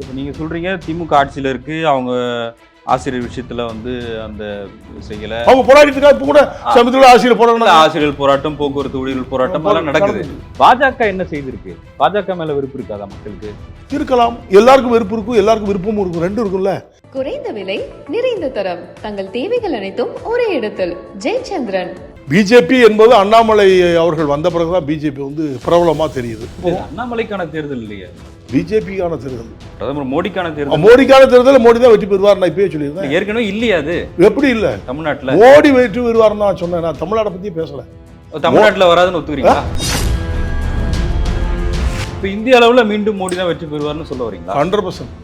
இப்போ நீங்கள் சொல்கிறீங்க திமுக ஆட்சியில் இருக்கு அவங்க ஆசிரியர் விஷயத்தில் வந்து அந்த செய்யலை. அவங்க போராடிட்டு இருக்கா இப்ப கூட சமயத்துல ஆசிரியர் போராடினா ஆசிரியர் போராட்டம் போக்குவரத்து ஊழியர்கள் போராட்டம் எல்லாம் நடக்குது. பாஜக என்ன செய்திருக்கு? பாஜக மேல விருப்பம் இருக்காதா மக்களுக்கு? இருக்கலாம். எல்லாருக்கும் வெறுப்பு இருக்கும் எல்லாருக்கும் விருப்பமும் இருக்கும் ரெண்டும் இருக்கும்ல. குறைந்த விலை நிறைந்த தரம். தங்கள் தேவைகள் அனைத்தும் ஒரே இடத்தில். ஜெயச்சந்திரன். பிஜேபி என்பது அண்ணாமலை அவர்கள் வந்த பிறகுதான் பிஜேபி வந்து பிரபலமா தெரியுது. அண்ணாமலைக்கான தேர்தல் இல்லையா. பிஜேபிக்கான தேர்தல். பிரதமர் மோடிக்கான தேர்தல். மோடிக்கான தேர்தல் மோடி தான் வெற்றி பெறுவார் நான் இப்பயே சொல்லியிருந்தேன். ஏற்கனவே இல்லையா அது. எப்படி இல்ல? தமிழ்நாட்டுல. மோடி வெற்றி பெறுவார்னு நான் சொன்னேன். நான் தமிழ்நாட்டை பத்தி பேசல. தமிழ்நாட்டுல வராதுன்னு ஒத்துக்கிறீங்களா? இப்ப இந்திய அளவுல மீண்டும் மோடி தான் வெற்றி பெறுவார்னு சொல்ல வரீங்களா? ஹண்ட்ரட் பர்சன்ட்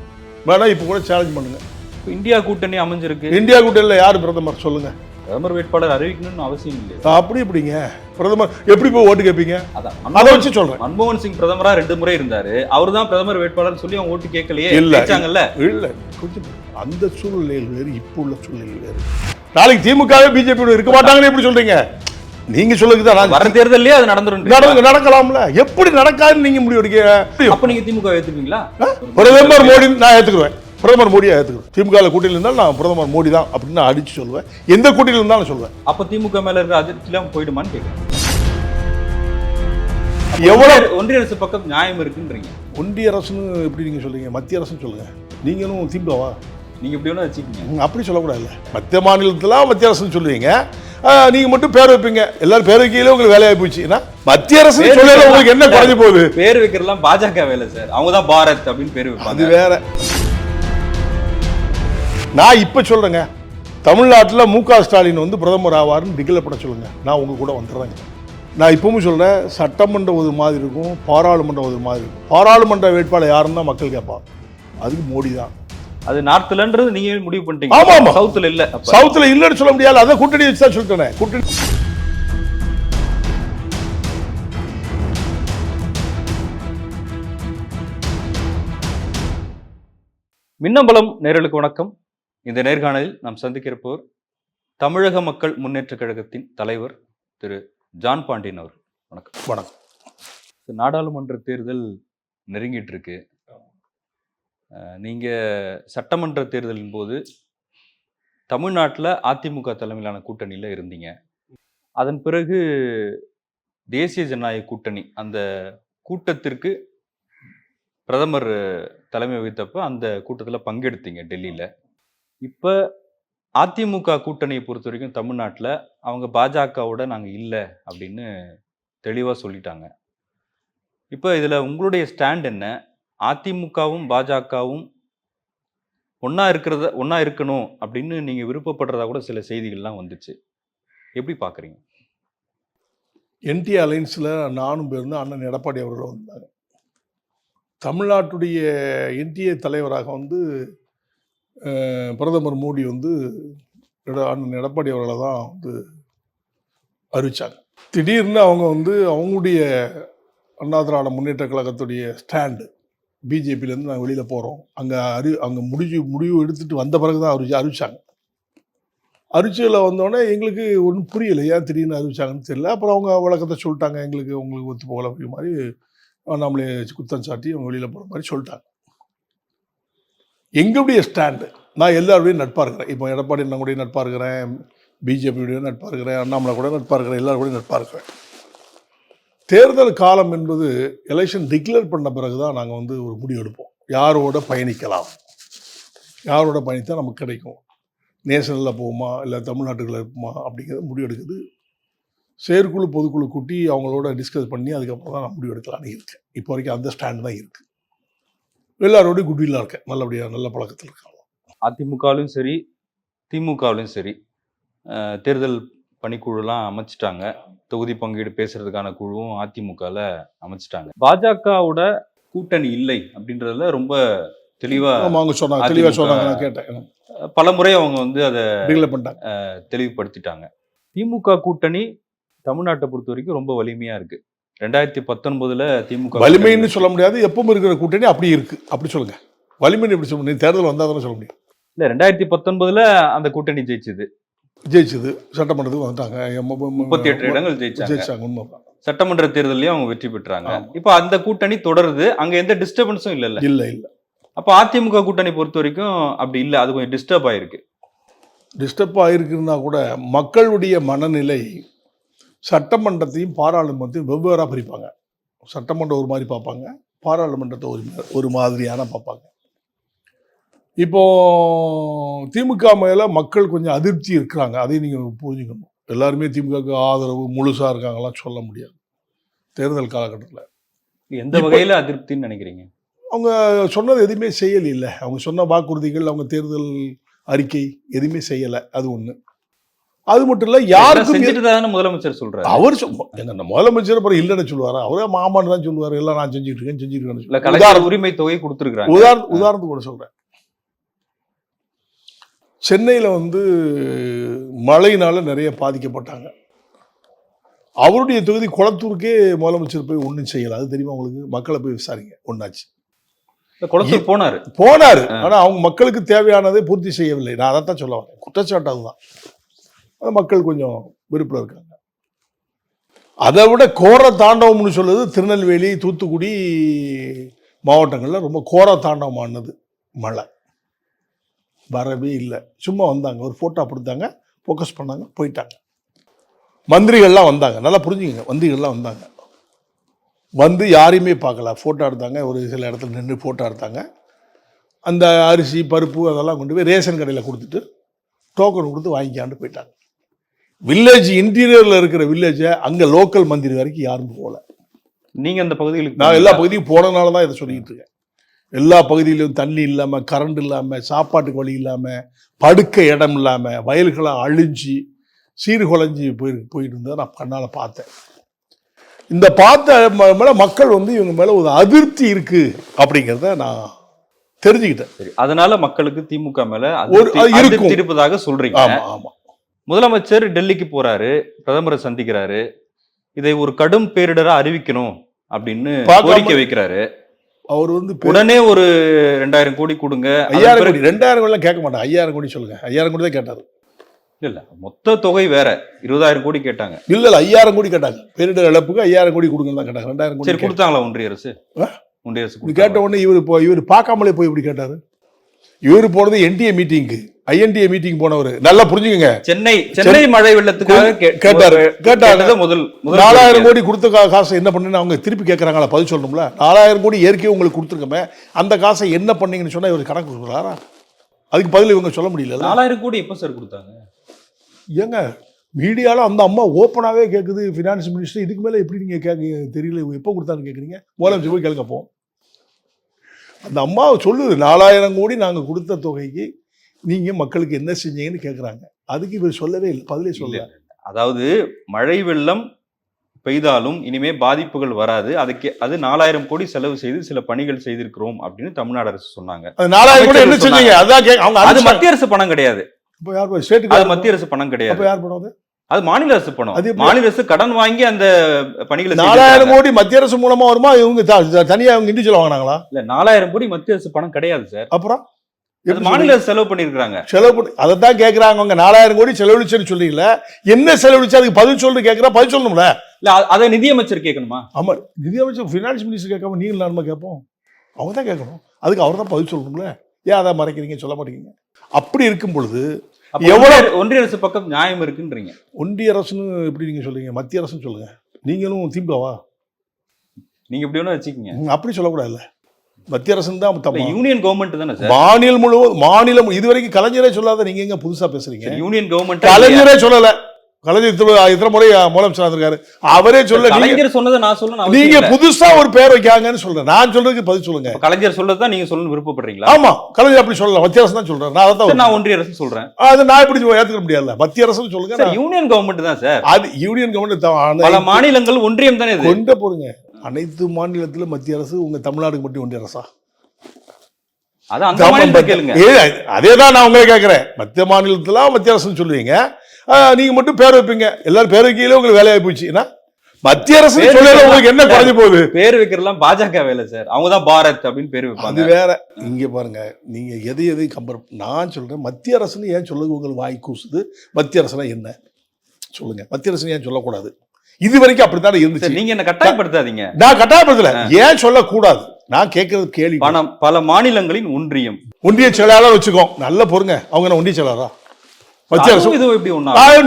வேணா இப்ப கூட சேலஞ்ச் பண்ணுங்க. இப்ப இந்தியா கூட்டணி அமைஞ்சிருக்கு. இந்தியா கூட்டணியில் யார் பிரதமர்? சொல்லுங்க. பிரதமர் வேட்பாளர் அறிவிக்கணும்னு அவசியம் இல்லையா. அப்படி இப்படிங்க பிரதமர் எப்படி போய் ஓட்டு கேட்பீங்க? அதான் அதை வச்சு சொல்றேன். மன்மோகன் சிங் பிரதமரா ரெண்டு முறை இருந்தாரு. அவர் தான் பிரதமர் வேட்பாளர் சொல்லி அவங்க ஓட்டு கேட்கலையே இல்ல. இல்ல கொஞ்சம் அந்த சூழ்நிலையில் வேறு இப்போ உள்ள சூழ்நிலை வேறு. நாளைக்கு திமுகவே பிஜேபி இருக்க மாட்டாங்கன்னு எப்படி சொல்றீங்க? நீங்க சொல்லுங்க வர தான் தேர்தல்லயே அது நடந்துரும் நடந்து நடக்கலாம்ல. எப்படி நடக்காதுன்னு நீங்க முடிவு எடுக்க அப்ப நீங்க திமுக ஏத்துப்பீங்களா? பிரதமர் மோடி நான் ஏத்துக்குவேன். பிரதமர் மோடியை ஏத்துக்குவேன் திமுக கூட்டணியில் இருந்தாலும் நான் பிரதமர் மோடி தான் அப்படின்னு நான் அடிச்சு சொல்லுவேன் எந்த கூட்டணியில் இருந்தாலும் சொல்லுவேன் அப்ப திமுக மேல இருக்கிற அதிருப்திலாம் போயிடுமான்னு கேக்குறேன். எவ்வளவு ஒன்றிய- அரசு பக்கம் நியாயம் இருக்குன்றீங்க. ஒன்றிய அரசுன்னு எப்படி நீங்க சொல்றீங்க? மத்திய அரசுன்னு சொல்லுங்க. நீங்களும் திமுகவா? நீங்க எப்படி வேணா வச்சுக்கீங்க. அப்படி சொல்லக்கூடாதுல்ல. மத்திய மாநிலத்தில் மத்திய அரசுன்னு சொல்லுவீங்க. நீங்க மட்டும் பேர் வைப்பீங்க. எல்லாரும் பேர் வைக்கையில உங்களுக்கு வேலையாகி போச்சு. மத்திய அரசு. உங்களுக்கு என்ன குறைஞ்சு போகுது? பேர் வைக்கிறதுலாம் பாஜக வேலை சார். அவங்க தான் பாரத் அப்படின்னு பேர் அது வைப்பாங்க வேற. நான் இப்ப சொல்றேங்க. தமிழ்நாட்டில் மு க ஸ்டாலின் வந்து பிரதமர் ஆவார்னு டிகில் பண்ண சொல்லுங்க. நான் உங்க கூட வந்துடுறேங்க. நான் இப்பவும் சொல்றேன் சட்டமன்ற ஒரு மாதிரி இருக்கும் பாராளுமன்றம் ஒரு மாதிரி இருக்கும். பாராளுமன்ற வேட்பாளர் யாருன்னு தான் மக்கள் கேட்பாங்க. அதுக்கு மோடி தான். அது நார்த்லன்றது நீங்க முடிவு பண்ணிட்டீங்க. ஆமா. சவுத்துல இல்ல. சவுத்துல இல்லைன்னு சொல்ல முடியாது. அதான் கூட்டணி வச்சு தான் சொல்லிட்டேனே கூட்டணி மின்னம்பலம் நேரலுக்கு வணக்கம். இந்த நேர்காணலில் நாம் சந்திக்கிறப்போர் தமிழக மக்கள் முன்னேற்ற கழகத்தின் தலைவர் திரு. ஜான் பாண்டியன் அவர் வணக்கம். வணக்கம். நாடாளுமன்ற தேர்தல் நெருங்கிட்டு இருக்கு அஹ், நீங்க சட்டமன்ற தேர்தலின் போது தமிழ்நாட்டில் அதிமுக தலைமையிலான கூட்டணியில் இருந்தீங்க. அதன் பிறகு தேசிய ஜனநாயக கூட்டணி அந்த கூட்டத்திற்கு பிரதமர் தலைமை வகித்தப்ப அந்த கூட்டத்தில் பங்கெடுத்தீங்க டெல்லியில். இப்போ அதிமுக கூட்டணியை பொறுத்த வரைக்கும் தமிழ்நாட்டில் அவங்க பாஜகவோட நாங்கள் இல்லை அப்படின்னு தெளிவாக சொல்லிட்டாங்க. இப்போ இதில் உங்களுடைய ஸ்டாண்ட் என்ன? அதிமுகவும் பாஜகவும் ஒன்றா இருக்கிறத ஒன்றா இருக்கணும் அப்படின்னு நீங்கள் விருப்பப்படுறதா கூட சில செய்திகள்லாம் வந்துச்சு. எப்படி பார்க்குறீங்க என்டி அலைன்ஸில் நானும் போயிருந்தேன் அண்ணன் எடப்பாடி அவர்களும் வந்தாங்க தமிழ்நாட்டுடைய என்டிஏ தலைவராக வந்து பிரதமர் மோடி வந்து அண்ணன் எடப்பாடி அவர்களை தான் வந்து அறிவித்தாங்க திடீர்னு அவங்க வந்து அவங்களுடைய அண்ணா திராவிட முன்னேற்ற கழகத்துடைய ஸ்டாண்டு பிஜேபியிலேருந்து நாங்கள் வெளியில் போகிறோம் அங்கே அறி அங்கே முடிஞ்சு முடிவு எடுத்துகிட்டு வந்த பிறகு தான் அறிவிச்சு அறிவிச்சாங்க அறிவிச்சதில் வந்தோடனே எங்களுக்கு ஒன்றும் புரியலை. ஏன் திடீர்னு அறிவிச்சாங்கன்னு தெரியல. அப்புறம் அவங்க விளக்கத்தை சொல்லிட்டாங்க. எங்களுக்கு உங்களுக்கு ஒத்து போகல அப்படிங்கிற மாதிரி நம்மளே குத்தம் சாட்டி அவங்க வெளியில் போகிற மாதிரி சொல்லிட்டாங்க. எங்களுடைய ஸ்டாண்டு. நான் எல்லாருடையும் நட்பாக இருக்கிறேன். இப்போ எடப்பாடி அண்ணன் கூட நட்பாக இருக்கிறேன். பிஜேபியுடைய நட்பாக இருக்கிறேன். அண்ணாமலை கூட நட்பாக இருக்கிறேன். எல்லாரும் கூட நட்பாக இருக்கிறேன். தேர்தல் காலம் என்பது எலெக்ஷன் டிக்ளேர் பண்ண பிறகு தான் நாங்கள் வந்து ஒரு முடிவு எடுப்போம். யாரோட பயணிக்கலாம்? யாரோட பயணித்தால் நமக்கு கிடைக்கும்? நேஷனலில் போகுமா? இல்லை தமிழ்நாட்டுக்குள்ள இருப்போமா அப்படிங்கிறத முடிவு எடுக்குது. செயற்குழு பொதுக்குழு கூட்டி அவங்களோட டிஸ்கஸ் பண்ணி அதுக்கப்புறம் தான் நான் முடிவு எடுக்கலான்னு இருக்கேன். இப்போ வரைக்கும் அந்த ஸ்டாண்ட் தான் இருக்குது எல்லாரோடையும் குட்வில்லாக இருக்கேன். நல்லபடியாக நல்ல பழக்கத்தில் இருக்காங்க அதிமுகவிலும் சரி திமுகவிலும் சரி தேர்தல் பணிக்குழுலாம் அமைச்சிட்டாங்க. தொகுதி பங்கீடு பேசுறதுக்கான குழுவும் அதிமுகவில் அமைச்சிட்டாங்க. பாஜகவோட கூட்டணி இல்லை அப்படின்றதுல ரொம்ப தெளிவா ஆமாம் அவங்க சொன்னாங்க. தெளிவாக சொன்னாங்க. நான் கேட்டேன். பல முறை அவங்க வந்து அதை தெளிவுபடுத்திட்டாங்க. திமுக கூட்டணி தமிழ்நாட்டை பொறுத்த வரைக்கும் ரொம்ப வலிமையா இருக்கு. ரெண்டாயிரத்தி பத்தொன்பதுல திமுக வலிமைன்னு சொல்ல முடியாது. எப்பவும் இருக்கிற கூட்டணி அப்படி இருக்குது அப்படி சொல்லுங்க. வலிமைன்னு எப்படி சொல்ல முடியும்? தேர்தல் வந்தால் தானே சொல்ல முடியும்? இல்ல ரெண்டாயிரத்தி பத்தொன்பதுல அந்த கூட்டணி ஜெயிச்சது. ஜெயிச்சது. சட்டமன்றத்துக்கு வந்துட்டாங்க. முப்பத்தி எட்டு இடங்கள் ஜெயிச்சாங்க. சட்டமன்ற தேர்தலையும் அவங்க வெற்றி பெற்றாங்க. இப்போ அந்த கூட்டணி தொடருது. அங்க எந்த டிஸ்டர்பன்ஸும் இல்லல்ல இல்லை. இல்லை அப்ப அதிமுக கூட்டணி பொறுத்த வரைக்கும் அப்படி இல்ல. அது கொஞ்சம் டிஸ்டர்ப் ஆயிருக்கு. டிஸ்டர்ப் ஆகிருக்குன்னா கூட மக்களுடைய மனநிலை சட்டமன்றத்தையும் பாராளுமன்றத்தையும் வெவ்வேறாக பிரிப்பாங்க. சட்டமன்றம் ஒரு மாதிரி பார்ப்பாங்க பாராளுமன்றத்தை ஒரு ஒரு மாதிரியான பார்ப்பாங்க. இப்போ திமுக மேலே மக்கள் கொஞ்சம் அதிருப்தி இருக்கிறாங்க. அதையும் நீங்கள் புரிஞ்சுக்கணும். எல்லாருமே திமுகவுக்கு ஆதரவு முழுசாக இருக்காங்கலாம் சொல்ல முடியாது. தேர்தல் காலகட்டத்தில். எந்த வகையில அதிருப்தின்னு நினைக்கிறீங்க? அவங்க சொன்னது எதுவுமே செய்யல இல்லை. அவங்க சொன்ன வாக்குறுதிகள் அவங்க தேர்தல் அறிக்கை எதுவுமே செய்யலை. அது ஒன்று அது மட்டும் இல்லை யாருக்கும் முதலமைச்சர் சொல்றாரு? அவர் இந்த முதலமைச்சர் அப்புறம் இல்லைன்னு சொல்லுவாரா? அவரே மாமான்னு தான் சொல்லுவாரு. எல்லாம் நான் செஞ்சுட்டு இருக்கேன் செஞ்சுட்டு உதாரணம் உரிமை தொகை கொடுத்துருக்காங்க உதாரண உதாரணத்துக்கு கூட சொல்றேன். சென்னையில் வந்து மழையினால நிறைய பாதிக்கப்பட்டாங்க. அவருடைய தொகுதி குளத்தூருக்கே முதலமைச்சர் போய் ஒன்றும் செய்யல. அது தெரியுமா உங்களுக்கு? மக்களை போய் விசாரிங்க. ஒன்னாச்சு குளத்தூர் போனாரு. போனாரு. ஆனா அவங்க மக்களுக்கு தேவையானதை பூர்த்தி செய்யவில்லை. நான் அதைத்தான் சொல்ல வரேன் குற்றச்சாட்டு அதுதான். அது மக்கள் கொஞ்சம் விருப்பம் இருக்காங்க. அதை விட கோர தாண்டவம்னு சொல்லுது திருநெல்வேலி தூத்துக்குடி மாவட்டங்களில் ரொம்ப கோர தாண்டவமானது மழை. வரவே இல்லை. சும்மா வந்தாங்க. ஒரு ஃபோட்டோ கொடுத்தாங்க. ஃபோக்கஸ் பண்ணாங்க. போயிட்டாங்க. மந்திரிகள்லாம் வந்தாங்க. நல்லா புரிஞ்சுங்க மந்திரிகள்லாம் வந்தாங்க. வந்து யாரையுமே பார்க்கல. ஃபோட்டோ எடுத்தாங்க. ஒரு சில இடத்துல நின்று ஃபோட்டோ எடுத்தாங்க. அந்த அரிசி பருப்பு அதெல்லாம் கொண்டு போய் ரேஷன் கடையில் கொடுத்துட்டு டோக்கன் கொடுத்து வாங்கிக்காண்டு போயிட்டாங்க. வில்லேஜ் இன்டீரியரில் இருக்கிற வில்லேஜை அங்கே லோக்கல் மந்திரி வரைக்கும் யாரும் போகல நீங்க அந்த பகுதிகளுக்கு நான் எல்லா பகுதியும் போனனால தான் இதை சொல்லிக்கிட்டு இருக்கேன். எல்லா பகுதியிலும் தண்ணி இல்லாமல் கரண்ட் இல்லாமல் சாப்பாட்டுக்கு வழி இல்லாமல் படுக்க இடம் இல்லாமல் வயல்களாக அழிஞ்சு சீர்குலைஞ்சி போய் போயிட்டு இருந்ததை நான் கண்ணால் பார்த்தேன். இந்த பார்த்த மேல மக்கள் வந்து இவங்க மேலே ஒரு அதிருப்தி இருக்கு அப்படிங்கிறத நான் தெரிஞ்சுக்கிட்டேன். சரி அதனால மக்களுக்கு திமுக மேல ஒரு- இருப்பதாக சொல்றீங்க. ஆமாம் ஆமாம் முதலமைச்சர் டெல்லிக்கு போறாரு பிரதமரை சந்திக்கிறாரு. இதை ஒரு கடும் பேரிடரா அறிவிக்கணும் அப்படின்னு கோரிக்கை வைக்கிறாரு. அவர் வந்து உடனே ஒரு ரெண்டாயிரம் கோடி கொடுங்க. ஐயாயிரம் கோடி ரெண்டாயிரம் கோடிலாம் கேட்க மாட்டேன் ஐயாயிரம் கோடி சொல்லுங்க. ஐயாயிரம் கோடி தான் கேட்டார். இல்ல இல்ல. மொத்த தொகை வேற. இருபதாயிரம் கோடி கேட்டாங்க. இல்ல இல்ல. ஐயாயிரம் கோடி கேட்டாங்க. பேரிடர் இழப்புக்கு ஐயாயிரம் கோடி கொடுங்கன்னு தான் கேட்டாங்க. ரெண்டாயிரம் கோடி கொடுத்தாங்களா ஒன்றிய அரசு? ஒன்றிய அரசு? கேட்ட உடனே இவர் இப்போ இவர் பார்க்காமலே போய் இப்படி கேட்டாரு. இவர் போனது என்டிஏ மீட்டிங்க்கு ஐஎன்டிஏ மீட்டிங் போனவர். நல்லா புரிஞ்சுக்கங்க. சென்னை சென்னை மழை வெள்ளத்துக்காக கேட்டாரு. கேட்டாரு. முதல் நாலாயிரம். கோடி கொடுத்த காசை என்ன பண்ணுன்னு அவங்க திருப்பி கேட்கறாங்களா பதில் சொல்லணும்ல. நாலாயிரம் கோடி ஏற்கனவே உங்களுக்கு கொடுத்துருக்கமே. அந்த காசை என்ன பண்ணீங்கன்னு சொன்னா இவர் கணக்கு கொடுக்குறாரா அதுக்கு பதில் இவங்க சொல்ல முடியல நாலாயிரம் கோடி எப்ப சார் கொடுத்தாங்க? ஏங்க மீடியால அந்த அம்மா ஓப்பனாகவே கேட்குது ஃபினான்ஸ் மினிஸ்டர் இதுக்கு மேலே எப்படி நீங்கள் கேட்க தெரியல. எப்போ கொடுத்தான்னு கேட்குறீங்க முதலமைச்சர் போய் கேளுங்க அப்போ. அந்த அம்மா சொல்லுது நாலாயிரம் கோடி நாங்கள் கொடுத்த தொகைக்கு நீங்கள் மக்களுக்கு என்ன செஞ்சீங்கன்னு கேட்குறாங்க அதுக்கு இவர் சொல்லவே இல்லை பதிலே இல்ல. அதாவது மழை வெள்ளம் பெய்தாலும் இனிமே பாதிப்புகள் வராது அதுக்கு அது நாலாயிரம் கோடி செலவு செய்து சில பணிகள் செய்திருக்கிறோம் அப்படின்னு தமிழ்நாடு அரசு சொன்னாங்க. நாலாயிரம் கோடி என்ன செஞ்சீங்க? அதான் அது. மத்திய அரசு பணம் கிடையாது. இப்போ யார் ஸ்டேட்டுக்கு அது மத்திய அரசு பணம் கிடையாது. யார் பண்ணுவாங்க அது மாநில அரசு பணம். அது? மாநில அரசு கடன் வாங்கி அந்த பணிகளை நாலாயிரம். கோடி மத்திய அரசு மூலமா வருமா? இவங்க தனியா அவங்க இண்டிவிஜுவல் வாங்கினாங்களா? இல்ல நாலாயிரம் கோடி மத்திய அரசு பணம் கிடையாது சார். அப்புறம்? மாநில அரசு செலவு பண்ணிருக்காங்க செலவு பண்ணி அதை தான் கேட்குறாங்க அவங்க. நாலாயிரம் கோடி செலவழிச்சுன்னு சொல்றீங்கள என்ன செலவழிச்சு அதுக்கு பதில் சொல்லு கேட்குறா பதில் சொல்லணும்ல? இல்ல அதை நிதியமைச்சர் கேட்கணுமா? ஆமா நிதியமைச்சர் ஃபினான்ஸ் மினிஸ்டர் கேட்காம நீங்கள் நானுமா கேட்போம். அவங்க தான் கேட்கணும். அதுக்கு அவர் தான் பதில் சொல்லணும்ல. ஏன் அதை மறைக்கிறீங்க சொல்ல மாட்டேங்கிறீங்க அப்படி இருக்கும் பொழுது எவ்வளவு- ஒன்றிய- அரசு பக்கம் நியாயம் இருக்குன்றீங்க. ஒன்றிய அரசுன்னு எப்படி நீங்க சொல்றீங்க? மத்திய அரசுன்னு சொல்லுங்க. நீங்களும் திமுகவா நீங்க எப்படி வேணா வச்சுக்கீங்க. அப்படி சொல்லக்கூடாதுல்ல. மத்திய அரசுன்னு தான் இல்ல, தப்பா? யூனியன் கவர்மெண்ட் தானே சார்? மாநிலம் முழுவதும் மாநிலம் இதுவரைக்கும் கலைஞரே சொல்லாத நீங்க எங்க புதுசா பேசுறீங்க? யூனியன் கவர்மெண்ட் கலைஞரே சொல்லல. கலைஞர் இத்தனை இத்தனை முறை முதலமைச்சர் இருக்காரு. அவரே சொல்ல கலைஞர் சொன்னதை நான் சொல்லணும் நீங்க. புதுசா ஒரு பேர் வைக்காங்கன்னு சொல்றேன். நான் சொல்றதுக்கு பதில் சொல்லுங்க. கலைஞர் சொல்லதான் நீங்க சொல்லணும் விருப்பப்படுறீங்களா? ஆமா. கலைஞர் அப்படி சொல்லலாம் மத்திய அரசு தான் சொல்றேன் நான் அதான் நான் ஒன்றிய அரசு சொல்றேன். அது நான் எப்படி ஏத்துக்க முடியாதுல்ல. மத்திய அரசுன்னு சொல்லுங்க யூனியன் கவர்மெண்ட் தான் சார். அது யூனியன் கவர்மெண்ட் பல மாநிலங்கள் ஒன்றியம் தானே கொண்ட போறீங்க அனைத்து மாநிலத்திலும் மத்திய அரசு உங்க தமிழ்நாடுக்கு மட்டும் ஒன்றிய அரசா? அது அந்த மாநிலத்தை கேளுங்க. அதே தான் நான் உங்களை கேட்கிறேன் மத்திய மாநிலத்துல மத்திய அரசுன்னு சொல்லுவீங்க. நீங்க மட்டும் பேர் வைப்பீங்க. எல்லாரும் பேர் வைக்கையில உங்களுக்கு வேலையாகி போச்சு. ஏன்னா மத்திய அரசு உங்களுக்கு என்ன. குறைஞ்சு போகுது? பேர் வைக்கிறதுலாம் பாஜக வேலை சார். அவங்க தான் பாரத் அப்படின்னு பேர் அது வைப்பாங்க வேற. இங்க பாருங்க. நீங்க எதை எதை கம்பேர் நான் சொல்றேன் மத்திய அரசுன்னு ஏன் சொல்லுங்க உங்களுக்கு வாய் கூசுது. மத்திய அரசுனா என்ன? சொல்லுங்க. மத்திய அரசுன்னு ஏன் சொல்லக்கூடாது? இது வரைக்கும் அப்படித்தானே இருந்துச்சு. நீங்க என்ன கட்டாயப்படுத்தாதீங்க. நான் கட்டாயப்படுத்தல. ஏன் சொல்லக்கூடாது? நான் கேட்கறது கேள்வி. பல பல மாநிலங்களின் ஒன்றியம். ஒன்றிய செயலாளர் வச்சுக்கோ. நல்ல பொறுங்க. அவங்க என்ன ஒன்றிய செயலாளரா?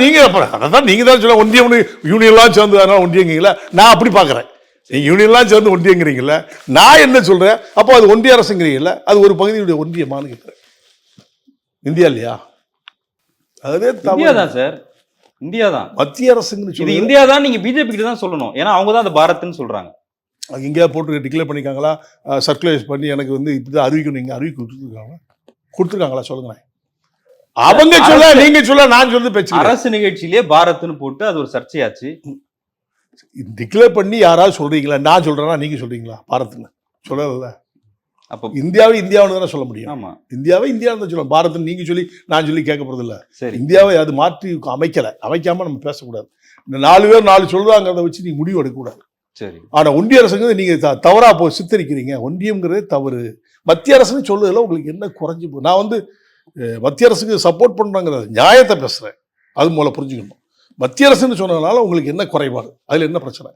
நீங்க அப்புறம் அதான் நீங்க தான் சொல்ல ஒன்றியம் யூனியன்லாம் சேர்ந்து அதனால ஒன்றியங்கீங்களா நான் அப்படி பார்க்கறேன். நீங்க யூனியன்லாம் சேர்ந்து ஒன்றியங்கிறீங்கல்ல நான் என்ன சொல்றேன்? அப்போ அது ஒன்றிய அரசுங்கிறீங்கல்ல அது ஒரு பகுதியுடைய ஒன்றியமான்னு கேட்கிறேன். இந்தியா இல்லையா? அதுவே தவறு தான் சார். இந்தியா தான். மத்திய அரசுன்னு இது சொல்லி இந்தியா தான் நீங்க பிஜேபி கிட்ட தான் சொல்லணும். ஏன்னா அவங்க தான் அந்த பாரத்னு சொல்றாங்க. எங்கேயா போட்டு டிக்ளேர் பண்ணிருக்காங்களா சர்க்குலேட் பண்ணி எனக்கு வந்து இப்படிதான் அறிவிக்கணும். நீங்க அறிவிக்க கொடுத்துருக்காங்களா? கொடுத்துருக்காங்களா? சொல்லுங்க அவங்க சொல்ல நீங்க சொல்ல நான் சொல்றது பிரச்சனை அரசு நிகழ்ச்சியிலேயே பாரத்னு போட்டு அது ஒரு சர்ச்சையாச்சு. டிக்ளேர் பண்ணி யாராவது சொல்றீங்களா? நான் சொல்றேன்னா நீங்க சொல்றீங்களா? பாரத்னு. சொல்லல. அப்ப இந்தியாவை இந்தியாவுன்னு தானே சொல்ல முடியும். ஆமா. இந்தியாவை இந்தியான்னு தான் சொல்லுவோம் பாரத்னு நீங்க சொல்லி நான் சொல்லி கேட்க போறது இல்ல. சரி. இந்தியாவை அது மாற்றி அமைக்கல. அமைக்காம நம்ம பேசக்கூடாது. இந்த நாலு பேர் நாலு சொல்றாங்கிறத வச்சு நீங்க முடிவு எடுக்கக்கூடாது. சரி. ஆனா ஒன்றிய அரசுங்கிறது நீங்க த- தவறா போ சித்தரிக்கிறீங்க. ஒன்றியம்ங்கிறதே தவறு. மத்திய அரசுன்னு சொல்லுறதுல உங்களுக்கு என்ன குறைஞ்சு போ நான் வந்து மத்திய அரசுக்கு சப்போர்ட் பண்றாங்கிறது நியாயத்தை பேசுறேன். அது மூலம் புரிஞ்சுக்கணும். மத்திய அரசுன்னு சொன்னதுனால உங்களுக்கு என்ன குறைபாடு? அதுல என்ன பிரச்சனை?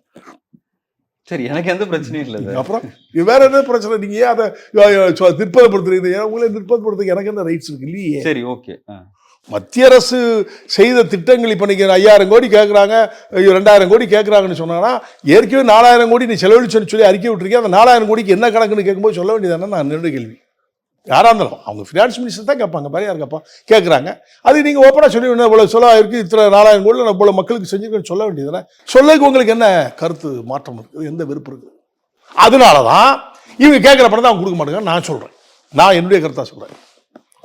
சரி எனக்கு எந்த பிரச்சனையும் இல்லை அப்புறம் வேற என்ன பிரச்சனை? நீங்க ஏன் அதை அஹ், சொ- நிர்பந்தப்படுத்துறீங்க ஏன் உங்களை நிர்பந்தப்படுத்துக்கு எனக்கு என்ன ரைட்ஸ் இருக்கு இல்லையே. சரி ஓகே மத்திய அரசு செய்த திட்டங்கள் இப்போ நீங்கள் ஐயாயிரம் கோடி கேட்குறாங்க ரெண்டாயிரம் கோடி கேட்குறாங்கன்னு சொன்னாங்கன்னா ஏற்கனவே நாலாயிரம் கோடி நீ செலவழிச்சுன்னு சொல்லி அறிக்கை விட்டுருக்கீங்க அந்த நாலாயிரம் கோடிக்கு என்ன கணக்குன்னு கேட்கும்போது சொல்ல வேண்டியதானே நான்? நின்று கேள்வி. யாராக இருந்தாலும் அவங்க ஃபினான்ஸ் மினிஸ்டர் தான் கேட்பாங்க வேற யார் கேட்பா கேட்குறாங்க. அது நீங்கள் ஓப்பனாக சொல்லி இவ்வளோ செலவாயிருக்கு இத்தனை நாலாயிரம் கோடியில் நான் இவ்வளோ மக்களுக்கு செஞ்சுருக்கேன்னு சொல்ல வேண்டியதானே சொல்லக்கு உங்களுக்கு என்ன கருத்து மாற்றம் இருக்குது எந்த வெறுப்பு இருக்குது அதனால தான் இவங்க கேட்குற படம் தான் அவங்க கொடுக்க மாட்டேங்க நான் சொல்கிறேன் நான் என்னுடைய கருத்தாக சொல்கிறேன்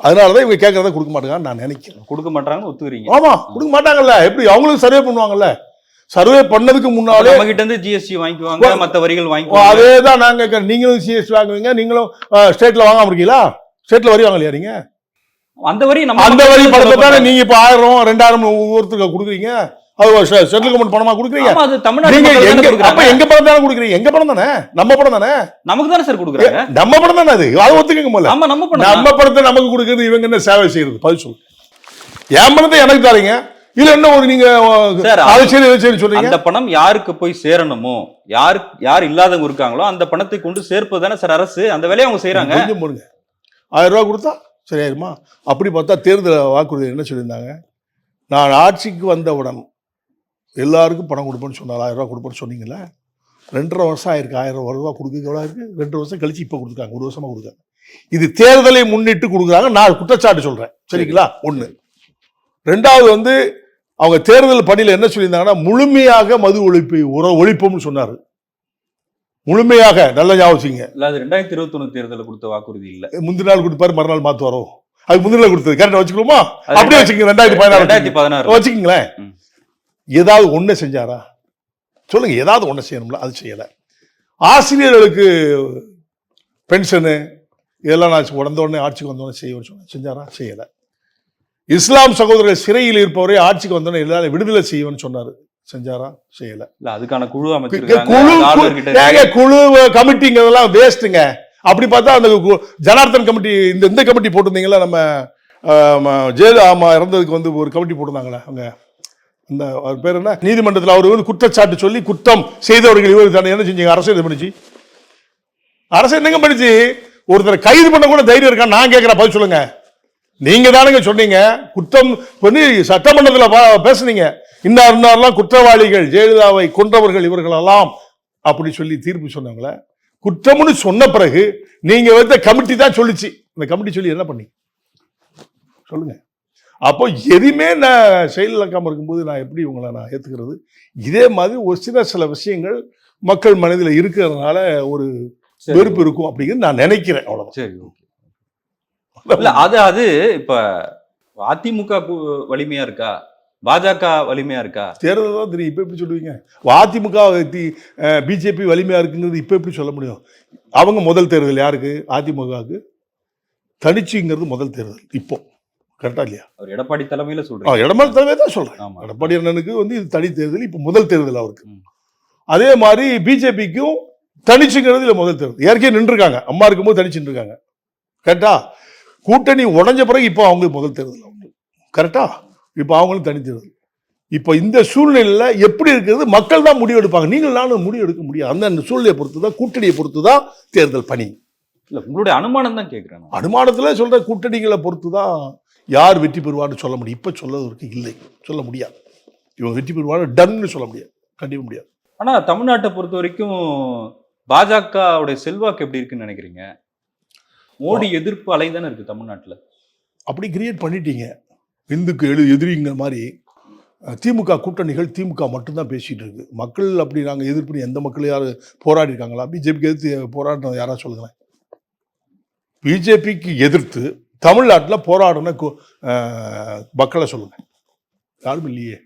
அதனால தான் இவங்க கேட்குறத கொடுக்க மாட்டேங்கன்னு நான் நினைக்கிறேன். கொடுக்க மாட்டாங்கன்னு ஒத்துக்கிறீங்க. ஆமா கொடுக்க மாட்டாங்கல்ல. எப்படி? அவங்களும் சர்வே பண்ணுவாங்கல்ல. சர்வே பண்ணதுக்கு முன்னாலே நம்ம கிட்ட இருந்து ஜிஎஸ்டி வாங்கிக்குவாங்க மத்த வரிகள் வாங்கிக்குவாங்க. அதே தான் நாங்க. நீங்களும் சிஎஸ் வாங்குவீங்க நீங்களும் ஸ்டேட்ல வாங்காம இருக்கீங்களா? ஸ்டேட்ல வரி வாங்கலையா நீங்க? அந்த வரி நம்ம அந்த வரி பணத்தை தானே நீங்க இப்ப ஆயிரம் ரெண்டாயிரம் ஒவ்வொருத்தருக்கு கொடுக்குறீங்க. அது சென்ட்ரல் கவர்மெண்ட் பணமா கொடுக்குறீங்க. ஆமா அது தமிழ்நாடு எங்க அப்ப. எங்க பணம் தானே கொடுக்குறீங்க? எங்க பணம் தானே? நம்ம பணம் தானே? நமக்கு தானே சார் கொடுக்குறாங்க? நம்ம பணம் தானே அது? அதை ஒத்துக்கங்க முதல்ல. ஆமா நம்ம பண்ணலாம் நம்ம பணத்தை நமக்கு கொடுக்குறது இவங்க என்ன சேவை செய்யறது? பதில் சொல்லு. என் பணத்தை எனக்கு தாரீங்க. இல்ல என்ன ஒரு நீங்க சொல்றீங்க? அந்த பணம் யாருக்கு போய் சேரணுமோ? யார் யார் இல்லாதவங்க இருக்காங்களோ அந்த பணத்தை கொண்டு சேர்ப்பது தானே சார் அரசு? அந்த வேலையை அவங்க செய்யறாங்க போடுங்க. ஆயிரம் ரூபா கொடுத்தா சரியாயிருமா அப்படி பார்த்தா தேர்தல் வாக்குறுதி என்ன சொல்லியிருந்தாங்க? நான் ஆட்சிக்கு வந்தவுடன் எல்லாருக்கும் பணம் கொடுப்பேன்னு சொன்னார். ஆயிரம் ரூபா கொடுப்பேன்னு சொன்னீங்கல்ல? ரெண்டரை வருஷம் ஆயிருக்கு. ஆயிரம் ரூபா கொடுக்க எவ்வளோ இருக்கு ரெண்டு வருஷம் கழிச்சு இப்போ கொடுத்துருக்காங்க ஒரு வருஷமா கொடுக்காங்க இது தேர்தலை முன்னிட்டு கொடுக்குறாங்க. நான் குற்றச்சாட்டு சொல்றேன். சரிங்களா? ஒண்ணு. ரெண்டாவது வந்து அவங்க தேர்தல் பணியில் என்ன சொல்லியிருந்தாங்கன்னா முழுமையாக மது ஒழிப்பு உர ஒழிப்போம்னு சொன்னார். முழுமையாக நல்ல ஞாபகம் அது ரெண்டாயிரத்தி இருபத்தி ஒண்ணு தேர்தலில் கொடுத்த வாக்குறுதி இல்ல. முந்தின நாள் கொடுப்பாரு மறுநாள் மாத்துவாரோ? அது முந்தின கொடுத்தது. கரெக்டா வச்சுக்கலாமா அது அப்படியே வச்சுக்கோங்க ரெண்டாயிரத்தி பதினாறு ரெண்டாயிரத்தி பதினாறு. வச்சுக்கீங்களேன். ஏதாவது ஒண்ணு செஞ்சாரா? சொல்லுங்க ஏதாவது ஒண்ணு செய்யணும்ல அது செய்யல. ஆசிரியர்களுக்கு பென்ஷனு இதெல்லாம் நான் உடந்த உடனே ஆட்சிக்கு வந்த உடனே செய்வேன்னு சொன்னேன் செஞ்சாரா? செய்யல. இஸ்லாம் சகோதரர்கள் சிறையில் இருப்பவரை ஆட்சிக்கு வந்தோடனே எல்லாரும் விடுதலை செய்வேன்னு சொன்னாரு. செஞ்சாரா? செய்யல. இல்ல அதுக்கான குழு அமைச்சிருக்காங்க. குழு- குழு கமிட்டிங்கிறதெல்லாம் வேஸ்ட்டுங்க அப்படி பார்த்தா அந்த ஜனார்தன் கமிட்டி இந்த இந்த கமிட்டி போட்டிருந்தீங்களா நம்ம ஜெயலலிதா ஆமா இறந்ததுக்கு வந்து ஒரு கமிட்டி போட்டிருந்தாங்களே அவங்க. அந்த அவர் பேர் என்ன? நீதிமன்றத்தில் அவர் வந்து குற்றச்சாட்டு சொல்லி குற்றம் செய்தவர்கள் இவர் தானே. என்ன செஞ்சீங்க? அரசு இது பண்ணிச்சு? அரசு என்னங்க பண்ணிச்சு? ஒருத்தரை கைது பண்ண கூட தைரியம் இருக்கா? நான் கேட்கிறேன் பதில் சொல்லுங்க. நீங்க தானுங்க சொன்னீங்க. குற்றம் பண்ணி சட்டமன்றத்தில் பேசுனீங்க. இன்னார் இன்னார்லாம் குற்றவாளிகள் ஜெயலலிதாவை கொன்றவர்கள் இவர்களெல்லாம் அப்படி சொல்லி தீர்ப்பு சொன்னாங்களே. குற்றம்னு சொன்ன பிறகு நீங்க வைத்த கமிட்டி தான் சொல்லுச்சு. இந்த கமிட்டி சொல்லி என்ன பண்ணி சொல்லுங்க. அப்போ எதுவுமே நான் செயல் இழக்காம இருக்கும்போது நான் எப்படி உங்களை நான் ஏத்துக்கிறது? இதே மாதிரி ஒரு சில சில விஷயங்கள் மக்கள் மனதில் இருக்கிறதுனால ஒரு வெறுப்பு இருக்கும் அப்படிங்கிறது நான் நினைக்கிறேன். அவ்வளவுதான். சரி இல்ல அது அது இப்ப அதிமுக வலிமையா இருக்கா? பாஜக வலிமையா இருக்கா? தேர்தல் தான் தெரியும். இப்போ எப்படி சொல்லுவீங்க? அதிமுக பிஜேபி வலிமையா இருக்குங்கிறது இப்போ எப்படி சொல்ல முடியும்? அவங்க முதல் தேர்தல் யாருக்கு? அதிமுகவுக்கு. தனிச்சுங்கிறது முதல் தேர்தல் இப்போ. கரெக்டா இல்லையா? அவர் எடப்பாடி தலைமையில சொல்றேன் எடப்பாடி தலைமை தான் சொல்றேன். எடப்பாடி அண்ணனுக்கு வந்து இது தனி தேர்தல் இப்போ முதல் தேர்தல் அவருக்கு. அதே மாதிரி பிஜேபிக்கும் தனிச்சுங்கிறது இல்லை முதல் தேர்தல். ஏற்கனவே நின்றுருக்காங்க. அம்மா இருக்கும்போது தனிச்சு நின்றுருக்காங்க. கரெக்டா? கூட்டணி உடைஞ்ச பிறகு இப்போ அவங்க முதல் தேர்தல் அவங்க. கரெக்டா இப்போ அவங்களும் தனி தேர்தல். இப்போ இந்த சூழ்நிலையில எப்படி இருக்கிறது? மக்கள் தான் முடிவு எடுப்பாங்க. நீங்கள் நானும் முடிவு எடுக்க முடியாது அந்த அந்த சூழ்நிலையை பொறுத்து தான் கூட்டணியை பொறுத்து தான் தேர்தல் பணி. இல்ல உங்களுடைய அனுமானம் தான் கேக்குறேன் நான். அனுமானத்தில் சொல்ற கூட்டணிகளை பொறுத்து தான் யார் வெற்றி பெறுவார்னு சொல்ல முடியும். இப்போ சொல்வதற்கு இல்லை. சொல்ல முடியாது. இவங்க வெற்றி பெறுவார் டன்னு சொல்ல முடியாது. கண்டிப்பாக முடியாது. ஆனா தமிழ்நாட்டை பொறுத்த வரைக்கும் பாஜகவுடைய செல்வாக்கு எப்படி இருக்குன்னு நினைக்கிறீங்க? மோடி எதிர்ப்பு அலை தானே இருக்கு தமிழ்நாட்டில்? அப்படி கிரியேட் பண்ணிட்டீங்க. இந்துக்கு எழு எதிரிங்கிற மாதிரி திமுக கூட்டணிகள் திமுக மட்டும்தான் பேசிகிட்டு இருக்கு. மக்கள் அப்படி நாங்கள் எதிர்ப்பு எந்த மக்கள் யார் போராடி இருக்காங்களா? பிஜேபிக்கு எதிர்த்து போராடினது யாராவது சொல்லுங்களேன். பிஜேபிக்கு எதிர்த்து தமிழ்நாட்டில் போராடின மக்களை சொல்லுங்கள் யாரும் இல்லையே.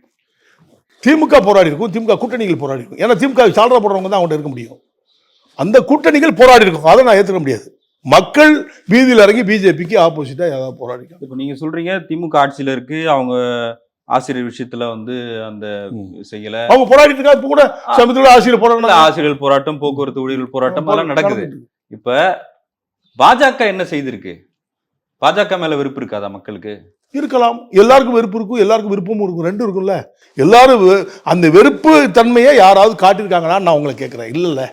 திமுக போராடி இருக்கும் திமுக கூட்டணிகள் போராடி இருக்கும். ஏன்னா திமுக சால்ரா போடுறவங்க தான் அவங்கள்ட்ட இருக்க முடியும். அந்த கூட்டணிகள் போராடி இருக்கும். அதை நான் ஏற்றுக்க முடியாது. மக்கள் வீதியில் இறங்கி பிஜேபிக்கு ஆப்போசிட்டாக ஏதாவது போராடி இப்ப நீங்க சொல்றீங்க திமுக ஆட்சியில இருக்கு அவங்க ஆசிரியர் விஷயத்துல வந்து அந்த. செய்யல. அவங்க போராடிட்டு இப்போ கூட சமயத்தில் ஆசிரியர் போராடினாங்க. ஆசிரியர் போராட்டம் போக்குவரத்து ஊழியர்கள் போராட்டம் எல்லாம் நடக்குது. இப்ப பாஜக என்ன செய்திருக்கு? பாஜக மேல விருப்பம் இருக்காதா மக்களுக்கு? இருக்கலாம். எல்லாருக்கும் வெறுப்பு இருக்கும் எல்லாருக்கும் விருப்பமும் இருக்கும் ரெண்டும் இருக்கும்ல. எல்லாரும் அந்த வெறுப்பு தன்மையை யாராவது காட்டியிருக்காங்களான்னு நான் உங்களை கேட்குறேன். இல்லைல்ல.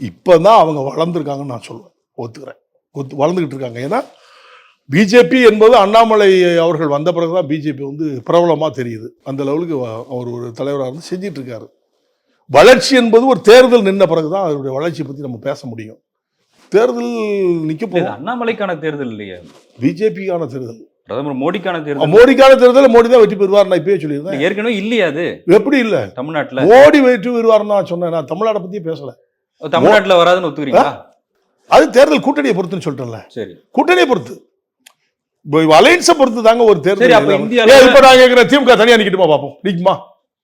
இப்போதான் அவங்க வளர்ந்துருக்காங்கன்னு நான் சொல்லுவேன் ஒத்துக்கிறேன். ஒத்து வளர்ந்துக்கிட்டு இருக்காங்க ஏன்னா பிஜேபி என்பது அண்ணாமலை அவர்கள் வந்த பிறகு தான் பிஜேபி வந்து பிரபலமாக தெரியுது. அந்த லெவலுக்கு அவர் ஒரு தலைவராக இருந்து செஞ்சிட்டு இருக்காரு வளர்ச்சி என்பது ஒரு தேர்தல் நின்ன பிறகு தான் அவருடைய வளர்ச்சியை பற்றி நம்ம பேச முடியும். தேர்தல் நிற்க போகும் அண்ணாமலைக்கான தேர்தல் இல்லையா. பிஜேபிக்கான தேர்தல். பிரதமர் மோடிக்கான தேர்தல். மோடிக்கான தேர்தலில் மோடி தான் வெற்றி பெறுவார் நான் இப்பயே சொல்லியிருந்தேன். ஏற்கனவே இல்லையா அது. எப்படி இல்ல? தமிழ்நாட்டுல. மோடி வெற்றி பெறுவார்னு நான் சொன்னேன். நான் தமிழ்நாட்டை பத்தி பேசல. தமிழ்நாட்டுல வராதுன்னு ஒத்துக்கிறீங்களா? அது தேர்தல் கூட்டணியை பொறுத்துன்னு சொல்லிட்டேன்ல சரி. கூட்டணியை பொறுத்து. அலைன்ஸை பொறுத்து தாங்க ஒரு தேர்தல் இப்ப நான் கேட்கிறேன் திமுக தனியா நிக்கட்டுமா பாப்போம்? நிக்குமா?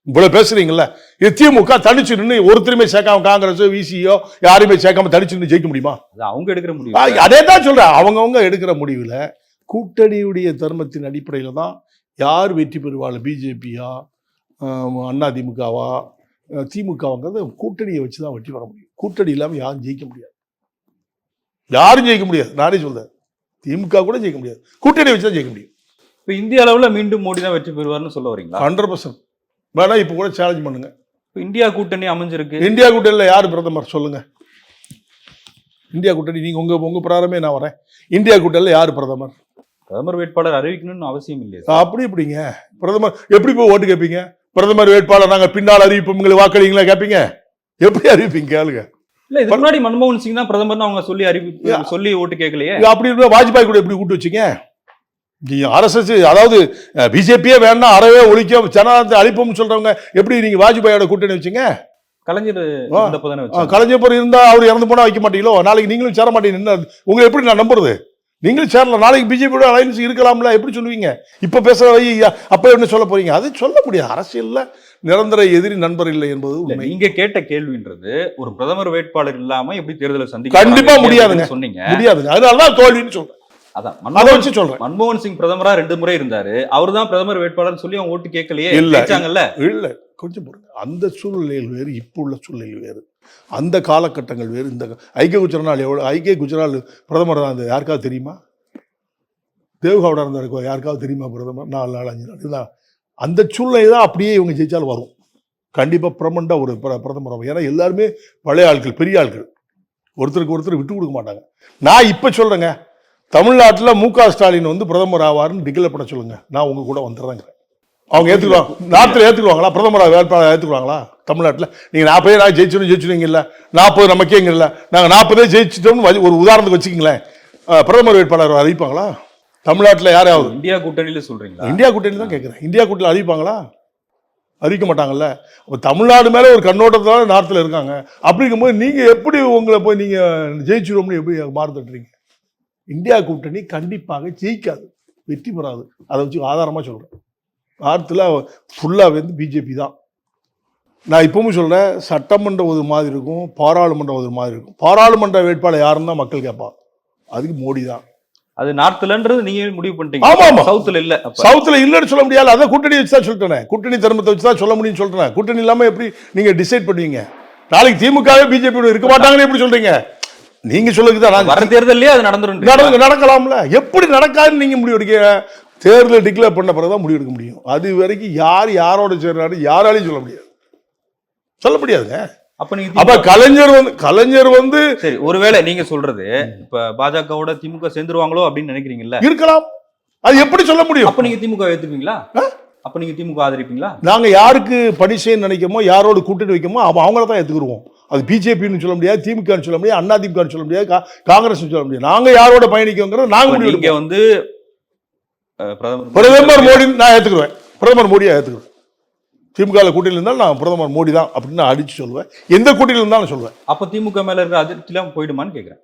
இவ்வளவு பேசுறீங்கல்ல. இது திமுக தனிச்சு நின்று ஒருத்தருமே சேர்க்காம காங்கிரஸ் விசியோ யாரையுமே சேர்க்காம தனிச்சு நின்று ஜெயிக்க முடியுமா? அது அவங்க எடுக்கிற முடிவு. அதே தான் சொல்றேன். அவங்கவங்க எடுக்கிற முடிவுல கூட்டணியுடைய தர்மத்தின் அடிப்படையில் தான் யார் வெற்றி பெறுவாள்? பிஜேபியா அண்ணா திமுகவா? திமுகவாங்கிறது கூட்டணியை வச்சு தான் வெற்றி பெற முடியும். கூட்டணி இல்லாமல் யாரும் ஜெயிக்க முடியாது. யாரும் ஜெயிக்க முடியாது. நானே சொல்றேன். திமுக கூட ஜெயிக்க முடியாது. கூட்டணி வச்சு தான் ஜெயிக்க முடியும். இப்ப இந்திய அளவுல மீண்டும் மோடி தான் வெற்றி பெறுவார்னு சொல்ல வரீங்களா? ஹண்ட்ரட் பர்சன்ட் வேணா இப்போ கூட சேலஞ்ச் பண்ணுங்க. இப்ப இந்தியா கூட்டணி அமைஞ்சிருக்கு. இந்தியா கூட்டணியில் யார் பிரதமர்? சொல்லுங்க. இந்தியா கூட்டணி நீங்க உங்க உங்க பிராரமே நான் வரேன். இந்தியா கூட்டணியில் யார் பிரதமர்? பிரதமர் வேட்பாளர் அறிவிக்கணும்னு அவசியம் இல்லையா அப்படி இப்படிங்க பிரதமர் எப்படி போய் ஓட்டு கேட்பீங்க பிரதமர் வேட்பாளர் நாங்க பின்னால் அறிவிப்போம். உங்களை வாக்களிங்களா கேட்பீங்க எப்படி அறிவிப்பீங்க? கேளுங்க. இல்ல இதுக்கு முன்னாடி மன்மோகன் சிங் தான் பிரதமர்னு அவங்க சொல்லி அறிவிப்பு சொல்லி ஓட்டு கேட்கலையே? அப்படி இருந்தா வாஜ்பாய் கூட எப்படி கூட்டு வச்சீங்க? நீங்க ஆர்எஸ்எஸ் அதாவது பிஜேபியே வேணா அறவே ஒழிக்க ஜனநாயகத்தை அழிப்போம்னு சொல்றவங்க எப்படி நீங்க வாஜ்பாயோட கூட்டணி வச்சீங்க? கலைஞர். கலைஞர் இருந்தா அவர் இறந்து போனா வைக்க மாட்டீங்களோ? நாளைக்கு நீங்களும் சேர மாட்டீங்க உங்களை எப்படி நான் நம்புறது? நீங்களும் சேரல நாளைக்கு பிஜேபியோட அலைன்ஸ் இருக்கலாம்ல எப்படி சொல்லுவீங்க? இப்ப பேசுற வை அப்ப என்ன சொல்ல போறீங்க? அது சொல்ல முடியாது. அரசியல்ல நிரந்தர எதிரி நண்பர் இல்லை என்பது நீங்க கேட்ட கேள்வின்றது ஒரு பிரதமர் வேட்பாளர் இல்லாம எப்படி தேர்தலை சந்திக்க கண்டிப்பா முடியாதுங்க. சொன்னீங்க. முடியாதுங்க. அதனாலதான் தோல்வின்னு சொல்றேன். அதான். அதை மன்மோகன் சொல்றேன். மன்மோகன் சிங் பிரதமரா ரெண்டு முறை இருந்தாரு. அவர்தான் பிரதமர் வேட்பாளர் சொல்லி அவங்க ஓட்டு கேட்கலையே. இல்ல. இல்ல. கொஞ்சம் பொறுங்க அந்த சூழ்நிலைகள் வேறு இப்போ உள்ள சூழ்நிலையில் வேறு. அந்த காலகட்டங்கள் வேறு. இந்த ஐக்கிய குஜரால் எவ்வளோ ஐக்கிய குஜரால் பிரதமர் தான் இந்த யாருக்காவது தெரியுமா? தேவகவுடா இருந்தார் யாருக்காவது தெரியுமா பிரதமர்? நாலு நாள் அஞ்சு நாள். இதுதான் அந்த சூழ்நிலை தான் அப்படியே இவங்க ஜெயிச்சாலும் வரும். கண்டிப்பாக பிரமண்டாக ஒரு பிர- பிரதமர் ஆகும். ஏன்னா எல்லாருமே பழைய ஆட்கள் பெரிய ஆட்கள். ஒருத்தருக்கு ஒருத்தர் விட்டு கொடுக்க மாட்டாங்க. நான் இப்போ சொல்கிறேங்க தமிழ்நாட்டில் மு க ஸ்டாலின் வந்து பிரதமர் ஆவார்னு டிக்ளேர் பண்ண சொல்லுங்கள் நான் உங்கள் கூட வந்துடுறேங்க அவங்க ஏற்றுக்குவாங்க நாட்டில் ஏற்றுக்குவாங்களா பிரதமர் வேட்பாளர் ஏற்றுக்குவாங்களா தமிழ்நாட்டில். நீங்கள் நாற்பதே நான் ஜெயிச்சிடும் ஜெயிச்சிடுவீங்க இல்லை நாற்பது நமக்கே இங்கே இல்லை. நாங்கள் நாற்பதே ஜெயிச்சிட்டோம்னு ஒரு உதாரணத்துக்கு வச்சுக்கிங்களேன். பிரதமர் வேட்பாளர் அறிவிப்பாங்களா? தமிழ்நாட்டில் யாரையாவது? இந்தியா கூட்டணியில சொல்றீங்களா? இந்தியா கூட்டணி தான் கேட்குறேன் இந்தியா கூட்டணியில் அறிவிப்பாங்களா? அறிவிக்க மாட்டாங்கல்ல. அப்போ தமிழ்நாடு மேலே ஒரு கண்ணோட்டத்தால நார்த்தில் இருக்காங்க. அப்படி இருக்கும்போது நீங்கள் எப்படி உங்களை போய் நீங்கள் ஜெயிச்சிடுவோம்னு எப்படி மாறு தட்டுறீங்க? இந்தியா கூட்டணி கண்டிப்பாக ஜெயிக்காது. வெற்றி பெறாது. அதை வச்சு ஆதாரமாக சொல்கிறேன் நார்த்தில் ஃபுல்லாக வந்து பிஜேபி தான். நான் இப்பவும் சொல்கிறேன் சட்டமன்ற ஒரு மாதிரி இருக்கும் பாராளுமன்ற ஒரு மாதிரி இருக்கும். பாராளுமன்ற வேட்பாளர் யாருன்னு தான் மக்கள் கேட்பாங்க. அதுக்கு மோடி தான். அது நார்த்லன்றது நீங்க முடிவு ஆமா, பண்ணிட்டீங்க. ஆமா. சவுத்துல இல்ல சவுத்துல இல்லைன்னு சொல்ல முடியாது. அதான் கூட்டணி வச்சு தான் சொல்லிட்டேன் கூட்டணி தர்மத்தை வச்சு தான் சொல்ல முடியும்னு சொல்றேன். கூட்டணி இல்லாம எப்படி நீங்க டிசைட் பண்ணுவீங்க? நாளைக்கு திமுகவே பிஜேபி இருக்க மாட்டாங்கன்னு எப்படி சொல்றீங்க? நீங்க சொல்லுங்க தான் வர தேர்தலே அது நடந்துரும் நடந்து நடக்கலாம்ல. எப்படி நடக்காதுன்னு நீங்க முடிவு எடுக்க தேர்தல் டிக்ளேர் பண்ண பிறகு தான் முடிவெடுக்க முடியும். அது வரைக்கும் யார் யாரோட சேர்றாரு யாராலையும் சொல்ல முடியாது. சொல்ல முடியாதுங்க. அப்ப கலைஞர் வந்து கலைஞர் வந்து சரி ஒருவேளை நீங்க சொல்றது இப்ப பாஜகவோட திமுக சேர்ந்துருவாங்களோ அப்படின்னு நினைக்கிறீங்கல்ல? இருக்கலாம். அது எப்படி சொல்ல முடியும்? அப்ப நீங்க திமுக ஏத்துப்பீங்களா? அப்ப நீங்க திமுக ஆதரிப்பீங்களா? நாங்க யாருக்கு பணி செய்ய நினைக்கமோ யாரோட கூட்டணி வைக்கமோ அவ அவங்கள தான் எடுத்துக்கிடுவோம் அது பிஜேபின்னு சொல்ல முடியாது திமுகன்னு சொல்ல முடியாது அண்ணா திமுகன்னு சொல்ல முடியாது கா- காங்கிரஸ்னு சொல்ல முடியாது. நாங்க யாரோட பயணிக்கோங்கிறத நாங்க நீங்க. வந்து பிரதமர் மோடி நான் ஏத்துக்குருவேன் பிரதமர் மோடியை ஏத்துக்குறேன் திமுக கூட்டணியில் இருந்தாலும் நான் பிரதமர் மோடி தான் அப்படின்னு அடிச்சு சொல்லுவேன். எந்த கூட்டணியில் இருந்தாலும் சொல்லுவேன். அப்ப திமுக மேல இருக்கிற அதிருப்திலாம் போயிடுமான்னு கேக்குறேன்.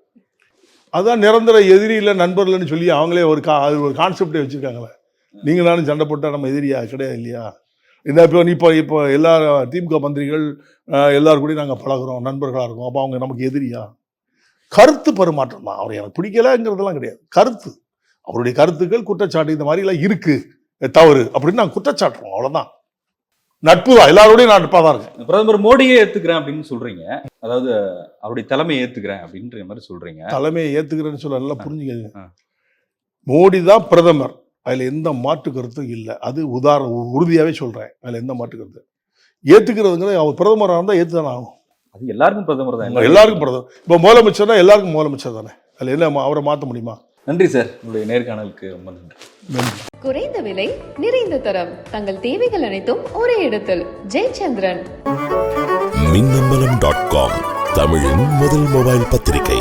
அதான் நிரந்தர எதிரி இல்லை நண்பர்கள்னு சொல்லி அவங்களே ஒரு கா அது ஒரு கான்செப்டே வச்சிருக்காங்களே. நீங்க நானும் சண்டை போட்டா நம்ம எதிரியா? கிடையாது இல்லையா? இந்த இப்போ இப்போ இப்போ எல்லா திமுக மந்திரிகள் அஹ், எல்லார் கூடயும் நாங்கள் பழகுறோம் நண்பர்களாக இருக்கோம். அப்போ அவங்க நமக்கு எதிரியா? கருத்து பரிமாற்றம்? தான் அவர் எனக்கு பிடிக்கலங்கிறதெல்லாம் கிடையாது. கருத்து. அவருடைய கருத்துக்கள் குற்றச்சாட்டு இந்த மாதிரிலாம் இருக்கு. தவறு. அப்படின்னு நாங்கள் குற்றச்சாட்டுறோம். அவ்வளோதான் நட்பு தான். எல்லாரோடையும் நான் நட்பாக தான் இருக்கேன். பிரதமர் மோடியே ஏத்துக்கிறேன் அப்படின்னு சொல்றீங்க. அதாவது அவருடைய தலைமையை ஏத்துக்கிறேன் அப்படின்ற மாதிரி சொல்றீங்க. தலைமையை ஏத்துக்கிறேன்னு சொல்ல நல்லா புரிஞ்சுக்கங்க ஆ. மோடி தான் பிரதமர். அதுல எந்த மாற்று கருத்தும் இல்லை. அது உதாரண உறுதியாவே சொல்றேன். அதுல எந்த மாற்று கருத்து? ஏத்துக்கிறதுங்கிறது அவர் பிரதமராக இருந்தால் ஏத்து தானே ஆகும் அது எல்லாருக்கும் பிரதமர் தான். எல்லாருக்கும் பிரதமர். இப்போ முதலமைச்சர்னா எல்லாருக்கும் முதலமைச்சர் தானே. அதுல என்ன அவரை மாற்ற முடியுமா? நன்றி சார். உங்களுடைய நேர்காணலுக்கு ரொம்ப நன்றி. குறைந்த விலை நிறைந்த தரம். தங்கள் தேவைகள் அனைத்தும் ஒரே இடத்தில். ஜெயச்சந்திரன். மின்னம்பலம் டாட் காம் தமிழின் முதல் மொபைல் பத்திரிகை.